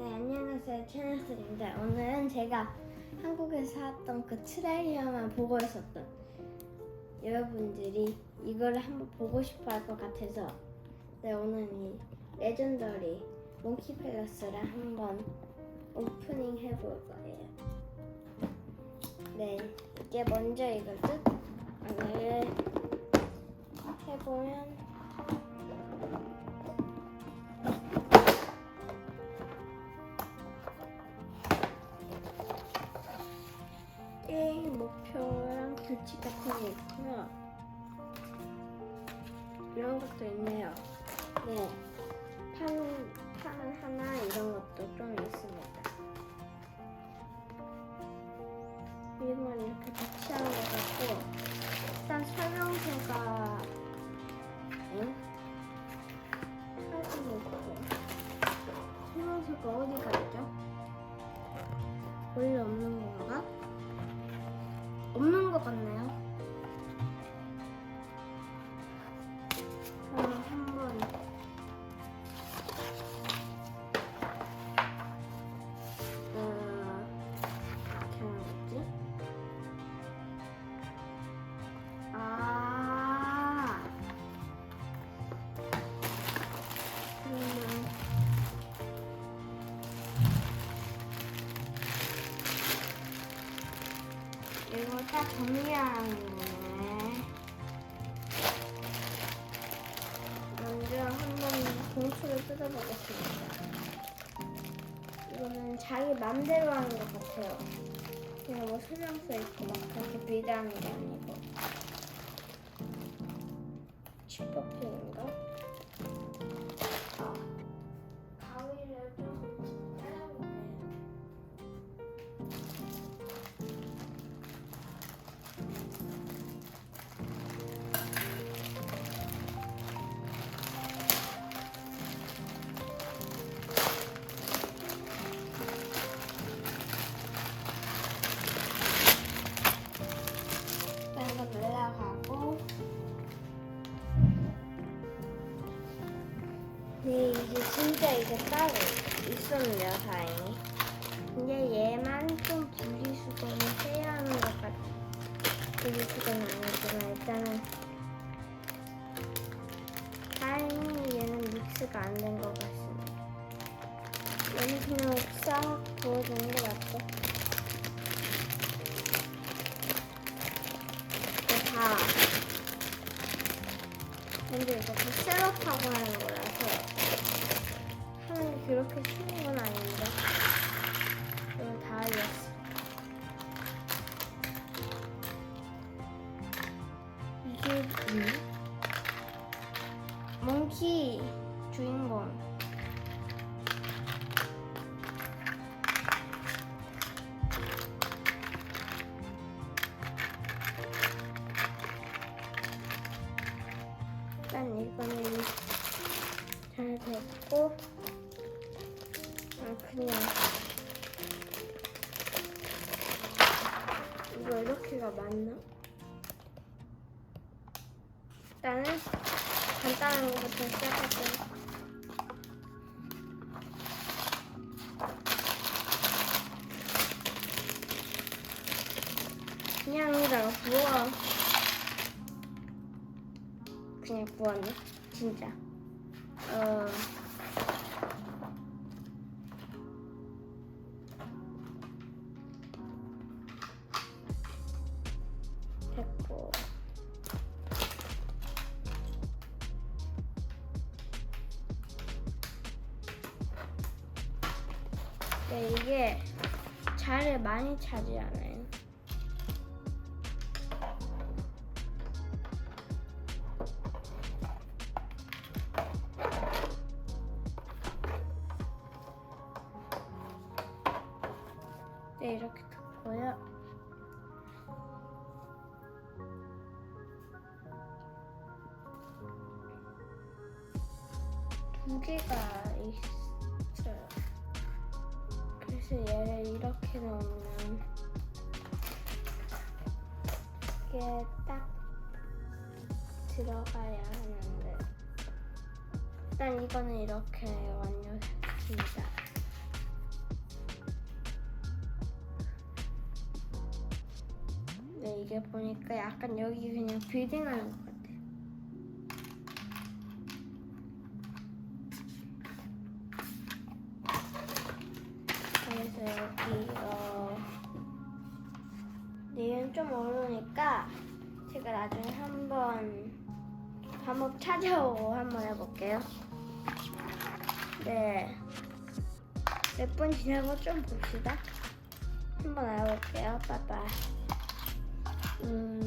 네, 안녕하세요. 최나슬입니다. 오늘은 제가 한국에서 샀던 그 트레일러만 보고 있었던 여러분들이 이걸 한번 보고 싶어 할 것 같아서 네, 오늘 이 레전더리 몽키 팰러스를 한번 오프닝 해볼 거예요. 네, 이게 먼저 이걸 뜯, 오늘 해보면 규칙 같은 게 있고요. 이런 것도 있네요. 네. 판, 판 하나 이런 것도 좀 있습니다. 이건 이렇게 배치한 것 것 같네요. 정리하는 거네. 먼저 한번 봉투를 뜯어보겠습니다. 이거는 자기 맘대로 하는 것 같아요. 그냥 뭐 설명서 있고 막 그렇게 비대하는 게 아니고. 슈퍼핀인가? 아, 가위를 네 이게 진짜 이게 따로 있었네요 다행히. 근데 얘만 좀 분리수거를 해야 하는 것 같아. 분리수거는 아니지만 일단은 다행히 얘는 믹스가 안 된 것 같습니다. 얘는 그냥 싹 부어주는 게 맞죠? 이거 다. 근데 이거 다 하는 거라서 하는 게 그렇게 쉬운 건 아닌데. 이거 다 알렸어. 이게 뭐야? 몽키 주인공. 일단 이거는 이렇게가 맞나? 일단은 간단한 것부터 시작할게요. 그냥 여기다가 부어 그냥 구웠네 진짜. 어 네 이게 자를 많이 차지 않아요 네, 이렇게 닫고요. 두 개가 있어요. 그래서 얘를 이렇게 넣으면 이게 딱 들어가야 하는데 일단 이거는 이렇게 완료했습니다. 네, 이게 보니까 약간 여기 그냥 빌딩하는 거 여기 어 내일은 좀 어려우니까 제가 나중에 한번 한번 찾아오고 한번 해볼게요. 네. 몇 분 지나고 좀 봅시다. 한번 알아볼게요. 빠빠. 음.